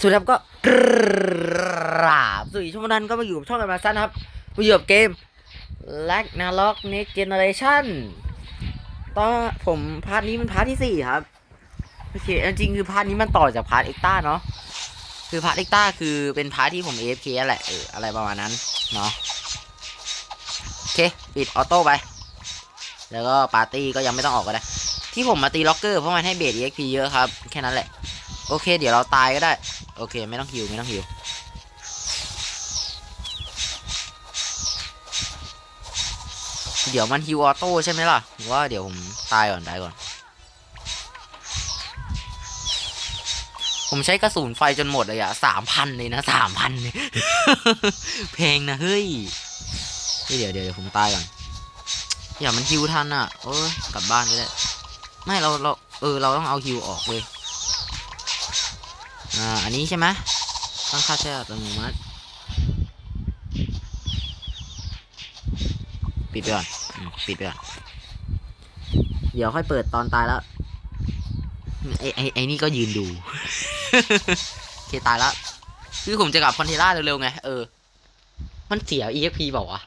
สวัสดีครับก็กราบสวัสดีช่วงนั้นก็มาอยู่กับช่องกันมาสั้นครับมาอยู่กับเกม l a g n a l o g Next Generation ตอนผมพาร์ทนี้มันพาร์ทที่สี่ครับโอเคจริงๆคือพาร์ทนี้มันต่อจากพาร์ทเอ็กต้าเนาะคือพาร์ทเอ็กต้าคือเป็นพาร์ทที่ผม AFK แหละเอออะไรประมาณนั้นเนาะโอเคปิดออโต้ไป แล้วก็ปาร์ตี้ก็ยังไม่ต้องออกก็ได้ ที่ผมมาตีล็อกเกอร์เพราะมันให้เบส EXP เยอะครับ แค่นั้นแหละ โอเค เดี๋ยวเราตายก็ได้ โอเค ไม่ต้องฮิวไม่ต้องฮิวเดี๋ยวมันฮิวออโต้ใช่ไหมล่ะว่าเดี๋ยวผมตายก่อนตายก่อน ผมใช้กระสุนไฟจนหมดเลยอะสามพันเลยนะสามพันเลยเพลงนะเฮ้ยเดี๋ยวเดี๋ยวเดี๋ยวผมตายก่อนอย่ามันฮิวทันอะเออกลับบ้านก็ได้ ไม่เราเราเออเราต้องเอาฮิวออกเว้ย อ่าอันนี้ใช่ไหมตั้งค่าใช้อัตโนมัติปิดไปก่อนปิดไปก่อนเดี๋ยวค่อยเปิดตอนตายแล้วไอไอไอนี่ก็ยืนดู เคตายแล้วคือผมจะกลับคอนเทล่าเร็วๆไง เออ มันเสีย EXP เปล่าวะ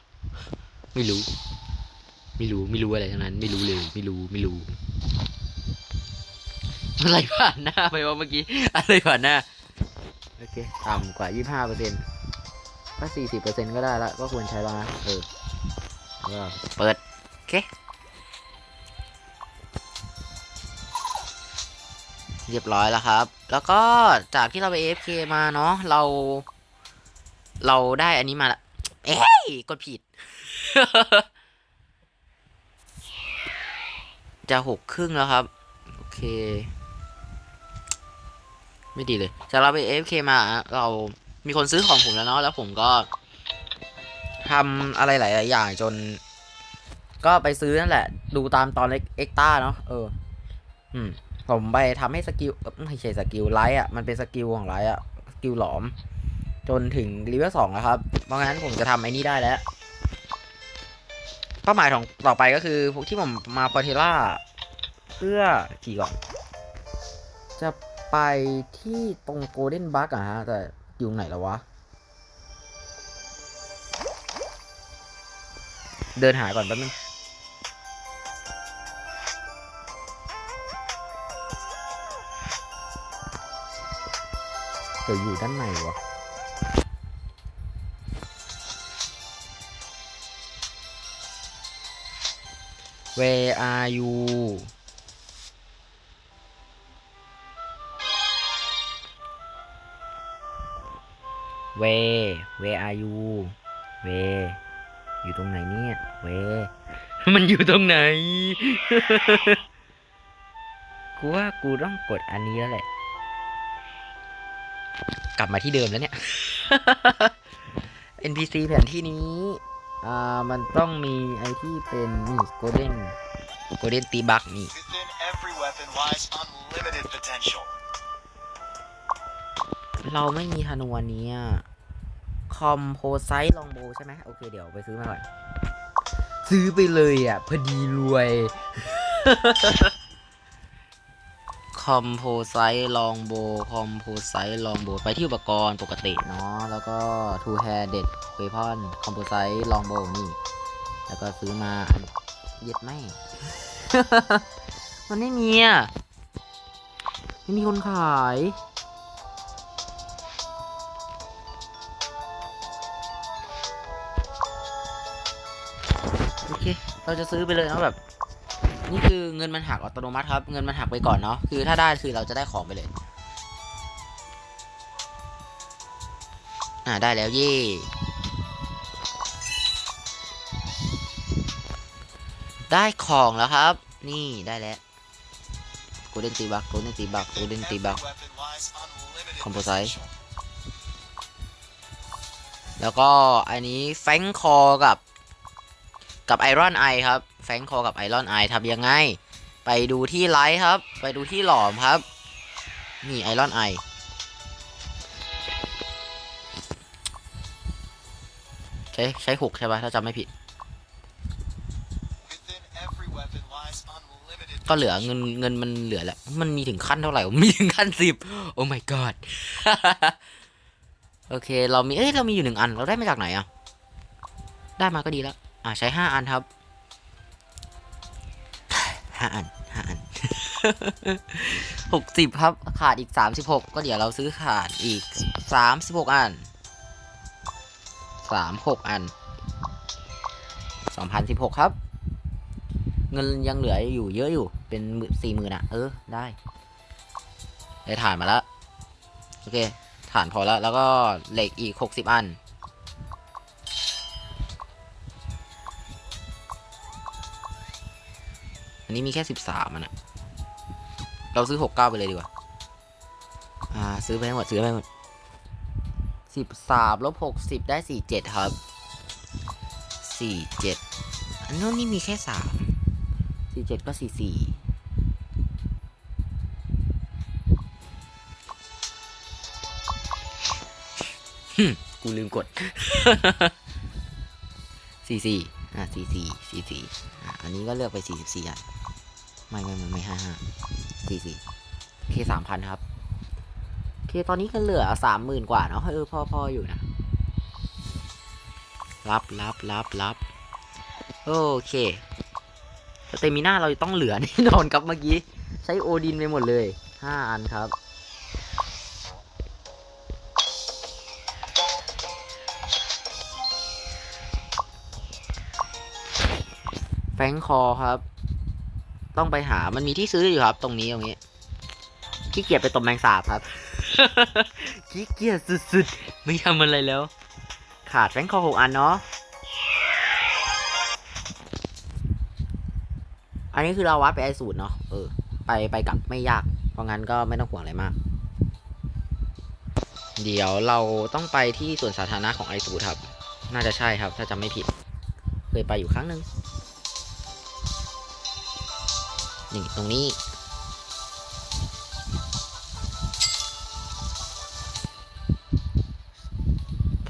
ไม่รู้ ไม่รู้ ไม่รู้อะไรทั้งนั้น ไม่รู้เลย ไม่รู้ ไม่รู้ อะไรผ่านหน้าไปวะเมื่อกี้ อะไรผ่านหน้า โอเค ต่ำกว่า 25เปอร์เซ็นต์ถ้า40เปอร์เซ็นต์ก็ได้ละ ก็ควรใช้แล้วนะ เออแล้วก็เปิด โอเค เรียบร้อยแล้วครับ แล้วก็จากที่เราไป AFK มาเนาะ เรา เราได้อันนี้มาละ เอ้ย กดผิด จะหกครึ่งแล้วครับ โอเค ไม่ดีเลยจากเราไป AFK มาเรามีคนซื้อของผมแล้วเนาะแล้วผมก็ทำอะไรหลาย ๆ อย่างจน ก็ไปซื้อนั่นแหละ ดูตามตอนเอ็กต้าเนาะเออ อืม ผมไปทำให้สกิลเอ้ยไม่ใช่สกิลไลท์อะมันเป็นสกิลของไลท์อะสกิลหลอม จนถึงรีเวลสองแล้วครับ เพราะงั้นผมจะทำไอ้นี่ได้แล้วเป้าหมายของต่อไปก็คือพวกที่ผมมาพอเทล่า เพื่อขี่ก่อนจะ ไปที่ตรงโกลเด้นบัคอะฮะ แต่อยู่ไหนแล้ววะ เดินหาก่อนแป๊บนึงเดี๋ยวอยู่ด้านในวะ Where are you เว Where are you เวอยู่ตรงไหนเนี่ยเวมันอยู่ตรงไหน กูว่ากูต้องกดอันนี้แล้วแหละ กลับมาที่เดิมแล้วเนี่ย NPC แผนที่นี้ อ่า มันต้องมีไอที่เป็นนี่โกลเด้นโกลเด้นตีบักนี่ Within every weapon lies unlimited potential. เราไม่มีธนูอันนี้ คอมโพไซต์ลองโบใช่ไหมโอเคเดี๋ยวไปซื้อมาก่อนซื้อไปเลยอะ พอดีรวยคอมโพไซต์ลองโบคอมโพไซต์ลองโบไปที่อุปกรณ์ปกติเนาะแล้วก็ทูแฮร์เด็ดเวพอนคอมโพไซต์ลองโบนี่ แล้วก็ซื้อมาอันเย็ดไม่ มันไม่มีอะ ไม่มีคนขาย โอเค เราจะซื้อไปเลยเนาะแบบ นี่คือเงินมันหักอัตโนมัติครับ เงินมันหักไปก่อนเนาะ คือถ้าได้คือเราจะได้ของไปเลย อ่าได้แล้วเย่ได้ของแล้วครับ นี่ได้แล้วโกลเด้นตีบักโกลเด้นตีบักโกลเด้นตีบัก weapon lies unlimited Composite. potential. แล้วก็อันนี้แฟงคอกับ กับไอรอนไอครับแฟงคอกับไอรอนไอทำยังไง ไปดูที่ไลท์ครับ ไปดูที่หลอมครับ นี่ไอรอนไอใช้ใช้หกใช่ปะถ้าจำไม่ผิด ก็เหลือเงินเงินมันเหลือแล้วมันมีถึงขั้นเท่าไหร่ มีถึงขั้นสิบโอ้ my god โอเค เรามี เอ้ย เรามีอยู่หนึ่งอัน เราได้มาจากไหนอะได้มาก็ดีแล้ว อ่าใช้ห้าอันครับห้าอันห้าอันหกสิบครับขาดอีกสามสิบหกก็เดี๋ยวเราซื้อขาดอีกสามสิบหกอันสามหกอันสองพันสิบหกครับ เงินยังเหลืออยู่เยอะอยู่เป็นสี่หมื่นอะเออ ได้ได้ฐานมาแล้ว โอเค ฐานพอแล้ว แล้วก็เหล็กอีกหกสิบอัน อันนี้มีแค่สิบสามอันอะเราซื้อหกเก้าไปเลยดีกว่า อ่า ซื้อไปให้หมดซื้อไปให้หมดสิบสามลบหกสิบได้สี่เจ็ดครับสี่เจ็ดอันนู้นนี่มีแค่สามสี่เจ็ดก็สี่สี่ฮึมกูลืมกดสี่สี่อะสี่สี่สี่สี่อะอันนี้ก็เลือกไปสี่สิบสี่อัน ไม่ไม่ไม่ไม่ห้าห้าสี่สี่เคสามพันครับเคตอนนี้ก็เหลือสามหมื่นกว่าเนาะเออพอพออยู่นะ รับรับรับรับโอเคสเตมิน่าเราต้องเหลือแน่นอนครับเมื่อกี้ ใช้โอดินไปหมดเลยห้าอันครับแฟงคอครับ ต้องไปหามันมีที่ซื้ออยู่ครับ ตรงนี้ตรงนี้ขี้เกียจไปตบแมงสาบครับขี้เกียจสุดๆ ไม่ทำอะไรแล้ว ขาดแฟรงค์คอหกอันเนาะอันนี้คือเราวัดไปไอสูตรเนาะเออ ไปไปกลับไม่ยาก เพราะงั้นก็ไม่ต้องห่วงอะไรมาก เดี๋ยวเราต้องไปที่ส่วนสาธารณะของไอสูตรครับ น่าจะใช่ครับ ถ้าจำไม่ผิด เคยไปอยู่ครั้งหนึ่ง นี่ตรงนี้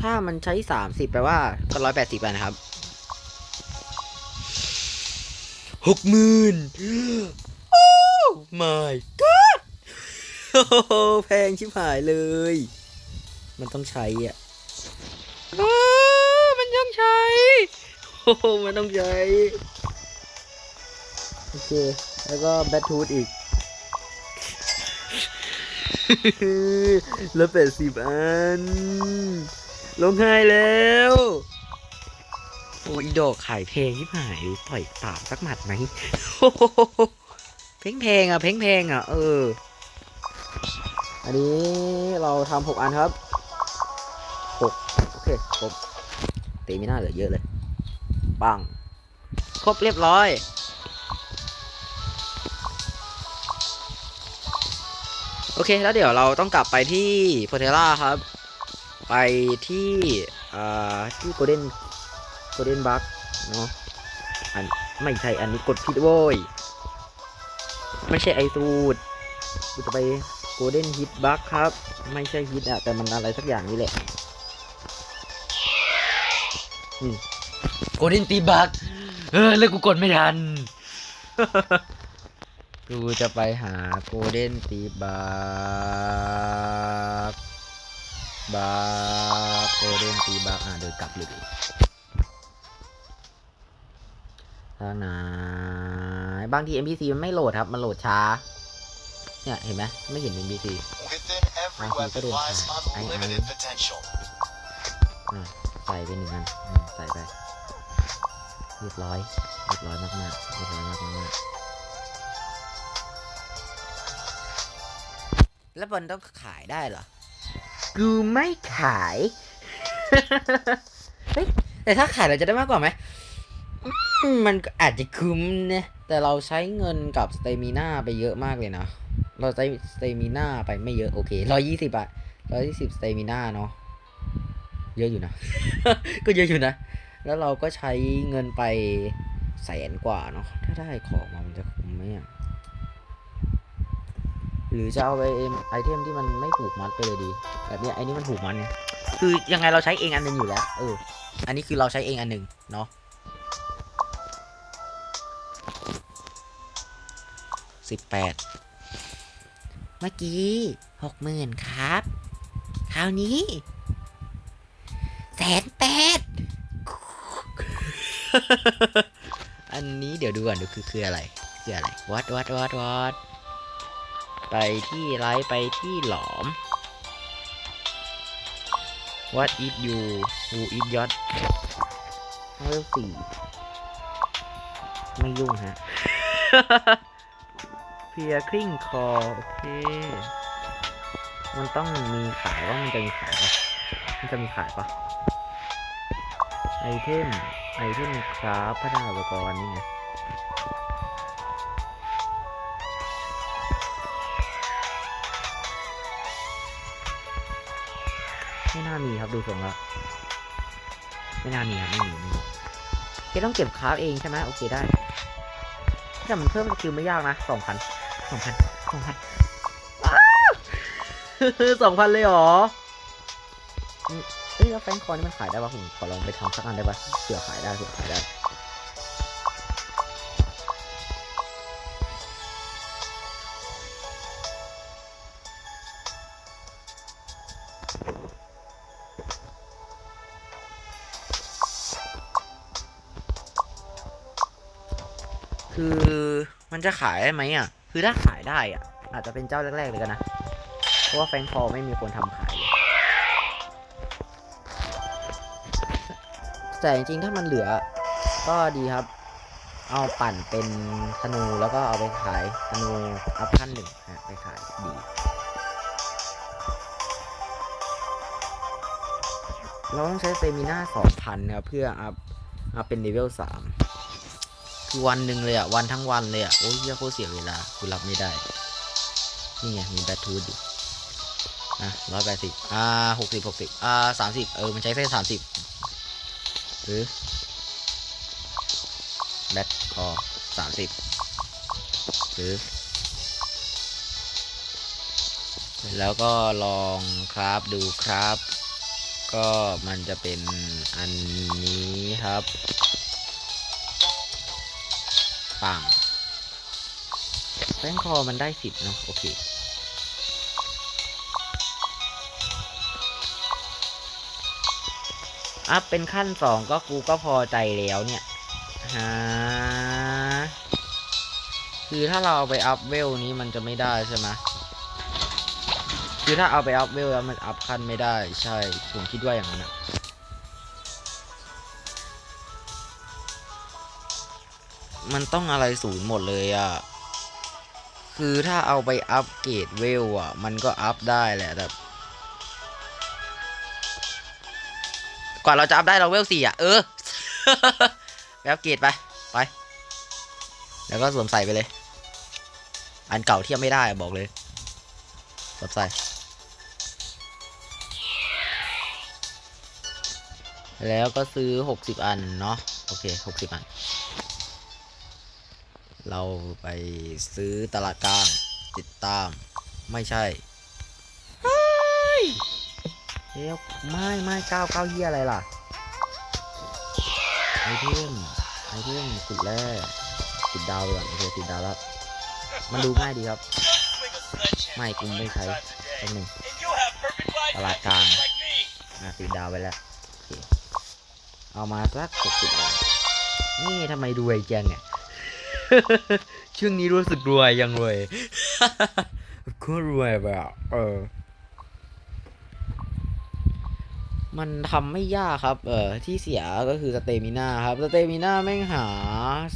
ถ้ามันใช้สามสิบแปลว่าก็ร้อยแปดสิบนะครับหกหมื่นโอ้ my god โอ้โหแพงชิบหายเลย มันต้องใช้อะมันต้องใช้โอ้โหมันต้องใช้ โอเค แล้วก็แบททูธอีกแล้วแปดสิบอันลงไห้แล้ว โอ้ยอีดอกขายเพลงที่หายต่อยปากสักหมัดไหมเพลงเพลงอะเพลงเพลงอะ เออ อันนี้เราทำหกอันครับหกโอเคครบเตมีหน้าเหลือเยอะเลย ปัง ครบเรียบร้อย อเคแล้วเดี๋ยวเราต้องกลับไปที่โพเทล่าครับ ไปที่อ่าที่โกลเด้นโกลเด้นบัคเนาะอันไม่ใช่อันนี้กดผิดโว้ยไม่ใช่ไอซูดกูจะไปโกลเด้นฮิตบัคครับ ไม่ใช่ฮิตอะแต่มันอะไรสักอย่างนี่แหละโกลเด้นตีบัคเออแล้วกูกดไม่ทัน กูจะไปหาโกลเด้นตีบัคบาร์โกลเด้นตีบาร์อะเดินกลับเลยทางไหนบางที NPC มันไม่โหลดครับ มันโหลดช้า เนี่ย เห็นไหมไม่เห็น NPC Within every Ah, weapon good lies insight. I- unlimited I- potential. อะใส่ไปหนึ่งอันอืมใส่ไปเรียบร้อย เรียบร้อยมากๆเรียบร้อยมากมากๆ แล้วบอลต้องขายได้เหรอ กูไม่ขาย เฮ้ยแต่ถ้าขายเราจะได้มากกว่าไหมอืมมันก็อาจจะคุ้มเนี่ยแต่เราใช้เงินกับสเตมิน่าไปเยอะมากเลยนะ เราใช้สเตมิน่าไปไม่เยอะโอเคร้อยยี่สิบอะร้อยยี่สิบสเตมิน่าเนาะ เยอะอยู่นะ ก็เยอะอยู่นะ แล้วเราก็ใช้เงินไปแสนกว่าเนาะ ถ้าได้ของมามันจะคุ้มไหมอะ หรือจะเอาไปไอเทมที่มันไม่ผูกมัดไปเลยดี แบบนี้ไอ้นี่มันผูกมัดไงคือยังไงเราใช้เองอันหนึ่งอยู่แล้ว เออ อันนี้คือเราใช้เองอันหนึ่งเนาะสิบแปดเมื่อกี้หกหมื่นครับ คราวนี้แสนแปดอันนี้เดี๋ยวดูก่อนดูคือคืออะไร คืออะไรวัดวัดวัดวัด ไปที่ไลท์ไปที่หลอม What if you who is yot เลเวลสี่ไม่ยุ่งฮะเพียคริ่งคอโอเค มันต้องมีขายว่ามันจะมีขายปะมันจะมีขายปะไอเทม ไอเทมคราฟพัฒนาอุปกรณ์นี่ไง ไม่น่ามีครับดูทรงแล้วไม่น่ามีครับไม่มีไม่มีเกต้องเก็บคราฟเองใช่ไหมโอเคได้แต่มันเพิ่มสกิลไม่ยากนะสองพันสองพันสองพันสองพันเลยหรอเอ้ยแล้วแฟนคอนี่มันขายได้ปะผมขอลองไปทำสักอันได้ปะเผื่อขายได้เผื่อขายได้ คือมันจะขายได้ไหมอะ คือถ้าขายได้อะ อาจจะเป็นเจ้าแรกๆเลยกันนะ เพราะว่าแฟรงคอไม่มีคนทำขาย แต่จริงๆถ้ามันเหลือ ก็ดีครับ เอาปั่นเป็นธนูแล้วก็เอาไปขายธนูอัพขั้นหนึ่งฮะไปขายดีเราต้องใช้เซมิน่าสองพันครับเพื่ออัพอัพเป็นเลเวลสาม คือวันหนึ่งเลยอะวันทั้งวันเลยอะโอ้ยเหี้ยโคตรเสียเวลากูรับไม่ได้ นี่ไงมีแบททูดอยู่อะร้อยแปดสิบอ่าหกสิบหกสิบอ่าสามสิบเออมันใช้เส้นสามสิบหรือแบทคอสามสิบหรือ แล้วก็ลองครับดูครับ ก็มันจะเป็นอันนี้ครับ ปังแป้งคอมันได้สิบเนาะโอเค อัพเป็นขั้นสองก็กูก็พอใจแล้วเนี่ยฮะคือถ้าเราเอาไปอัพเวลนี้มันจะไม่ได้ใช่ไหมคือถ้าเอาไปอัพเวลแล้วมันอัพขั้นไม่ได้ใช่ ผมคิดว่าอย่างนั้นอะ มันต้องอะไรศูนย์หมดเลยอะ่ะ คือถ้าเอาไปอัพเกรดเวลอะ มันก็อัพได้แหละแต่กว่าเราจะอัพได้เราเวลสี่อะ เออไปอัพเกรดไป ไป แล้วก็สวมใส่ไปเลย อันเก่าเทียบไม่ได้บอกเลยสวมใส่แล้วก็ซื้อหกสิบอัน เนาะโอเคหกสิบอัน เราไปซื้อตลาดกลางติดตาม ไม่ใช่เฮ้ยเดี๋ยวไม่ไม่ก้าวก้าวเฮียอะไรล่ะไอเทมไอเทมสุดแรกติดดาวไปก่อนโอเคติดดาวแล้วมันดูง่ายดีครับ ไม่กูไม่ใช้แป๊บหนึง And you have perfect life Tala kang. like me. อะติดดาวไปแล้วโอเคเอามาสักหกสิบอันนี่ทำไมรวยจังเนี่ย ช่วงนี้รู้สึกรวยยังรวยก็รวยแบบเออ มันทำไม่ยากครับ เออที่เสียก็คือสเตมิน่าครับสเตมิน่าแม่งหา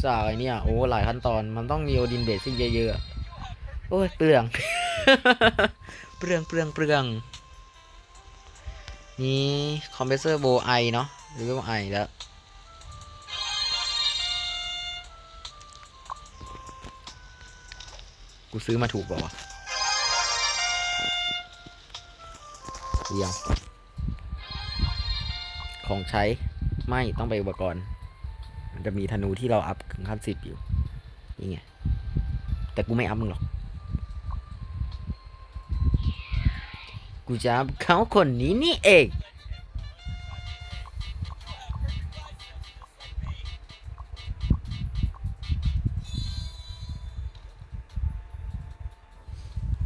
จากไอเนี่ยโอ้หลายขั้นตอนมันต้องมีโอดินเบสซิ่งเยอะๆโอ้ยเปลือง เปลืองเปลืองเปลืองนี่คอมเพรสเซอร์โบไอเนาะหรือว่าไอแล้ว กูซื้อมาถูกเปล่าวะดูยังของใช้ไม่ต้องไปอุปกรณ์ มันจะมีธนูที่เราอัพถึงขั้นสิบอยู่ นี่ไง แต่กูไม่อัพมึงหรอก กูจะอัพเขาคนนี้นี่เอง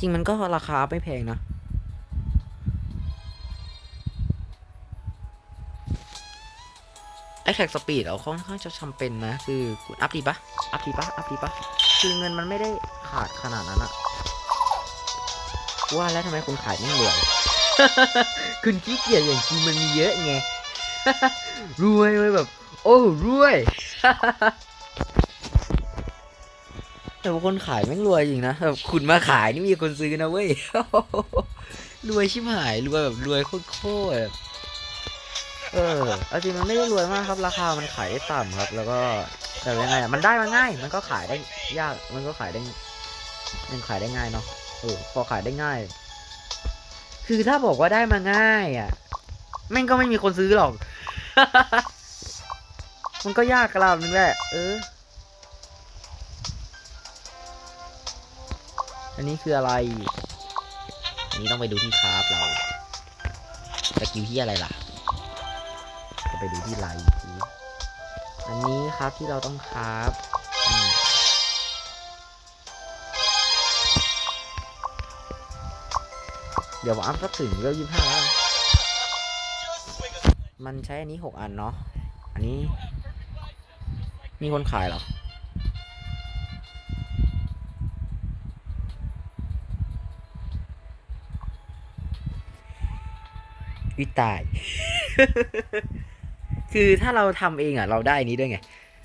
จริงมันก็ราคาไม่แพงนะ ไอแท็กสปีดเราค่อนข้างจะจำเป็นนะ คือคุณอัพดีปะอัพดีปะอัพดีปะคือเงินมันไม่ได้ขาดขนาดนั้นอะว่าแล้วทำไมคุณขายไม่รวยคุณขี้เกียจอย่างจริงมันมีเยอะไง รวยเลยแบบ โอ้รวย แต่ว่าคนขายแม่งรวยจริงนะแบบคุณมาขายนี่มีคนซื้อนะเว้ยรวยชิบหายรวยแบบรวยโคตรเออเอาจริงมันไม่ได้รวยมากครับ ราคามันขายได้ต่ำครับ แล้วก็แต่ยังไงอะมันได้มาง่าย มันก็ขายได้ยาก มันก็ขายได้มันขายได้ง่ายเนาะเออพอขายได้ง่าย คือถ้าบอกว่าได้มาง่ายอะแม่งก็ไม่มีคนซื้อหรอก มันก็ยากกระลานึงแหละเออ อันนี้คืออะไร อันนี้ต้องไปดูที่คราฟเราสกิลที่อะไรล่ะจะไปดูที่ไลน์ทีอันนี้ครับที่เราต้องคราฟเดี๋ยวผมอัพสักถึงเวลยี่ห้าแล้ว มันใช้อันนี้หกอันเนาะ อันนี้ มีคนขายเหรอ วิตาย คือถ้าเราทำเองอะ เราได้นี้ด้วยไง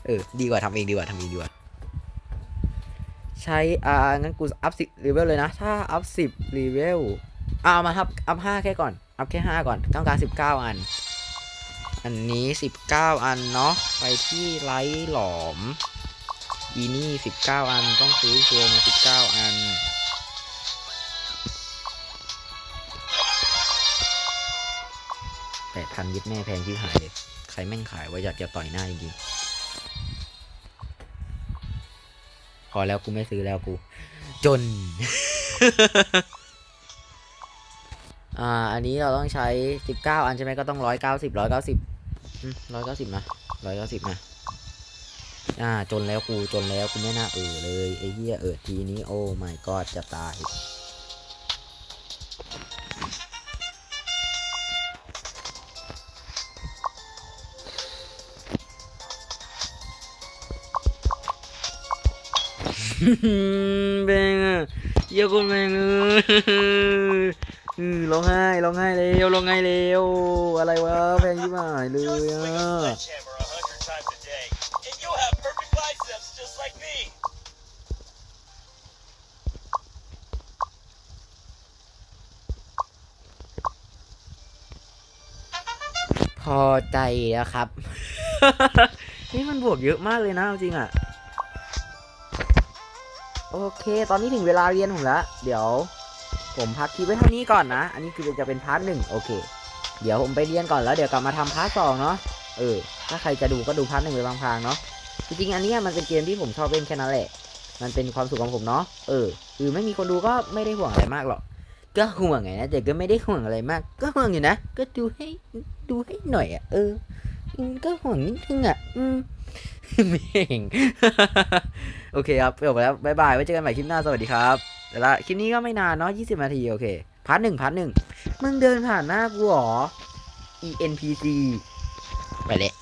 เออ ดีกว่าทำเองดีกว่าทำเองดีกว่า ใช้ อ่า งั้นกูอัพสิบเลเวลเลยนะ ถ้าอัพสิบเลเวลเอามาครับ อัพห้าแค่ก่อน อัพแค่ห้าก่อน ต้องการสิบเก้าอัน อันนี้สิบเก้าอันเนาะ ไปที่ไลท์หลอม อีนี่สิบเก้าอัน ต้องซื้อชัวร์มาสิบเก้าอัน นยึดแม่แพงที่หายเลย ใครแม่งขายว่าอยากจะต่อยหน้าจริงๆพอแล้วกูไม่ซื้อแล้วกู จน อ่า อันนี้เราต้องใช้สิบเก้าอันใช่ไหมก็ต้องร้อยเก้าสิบร้อยเก้าสิบร้อยเก้าสิบนะร้อยเก้าสิบนะอ่า จนแล้วกูจนแล้วกูไม่น่าเออเลยไอ้เหี้ยเออทีนี้โอ้ my god จะตาย แบงอะเยี่ยคนแบงเลยอือร้องไห้ร้องไห้เร็วร้องไห้เร็วอะไรวะแพงยิ่งหายเลย Just อ่ swing a ะ sledgehammer a hundred times a day, and you'll have perfect biceps just like me. พอใจแล้วครับ นี่มันบวกเยอะมากเลยนะเอาจริงอะ โอเค ตอนนี้ถึงเวลาเรียนผมแล้ว เดี๋ยว ผมพักคลิปไว้เท่านี้ก่อนนะ อันนี้คือจะเป็นพาร์ทหนึ่งโอเค เดี๋ยวผมไปเรียนก่อนแล้วเดี๋ยวกลับมาทำพาร์ทสองเนาะ เออ ถ้าใครจะดูก็ดูพาร์ทหนึ่งไปบางพางๆเนาะ จริงๆ อันนี้มันเป็นเกมที่ผมชอบเล่นแค่นั้นแหละ มันเป็นความสุขของผมเนาะ เออ คือไม่มีคนดูก็ไม่ได้ห่วงอะไรมากหรอก ก็ห่วงไงนะแต่ก็ไม่ได้ห่วงอะไรมาก ก็ห่วงอยู่นะ ก็ดูให้ดูให้หน่อยอะ เออ ก็ห่วงนิดนึงอะ อืม เม่งโอเคครับจบแล้วบายบายไว้เจอกันใหม่คลิปหน้าสวัสดีครับแต่ละคลิปนี้ก็ไม่นานเนาะ20นาทีโอเคพาร์ทหนึ่งพาร์ทหนึ่งมึงเดินผ่านหน้ากูหรอ ENPC ไปเลย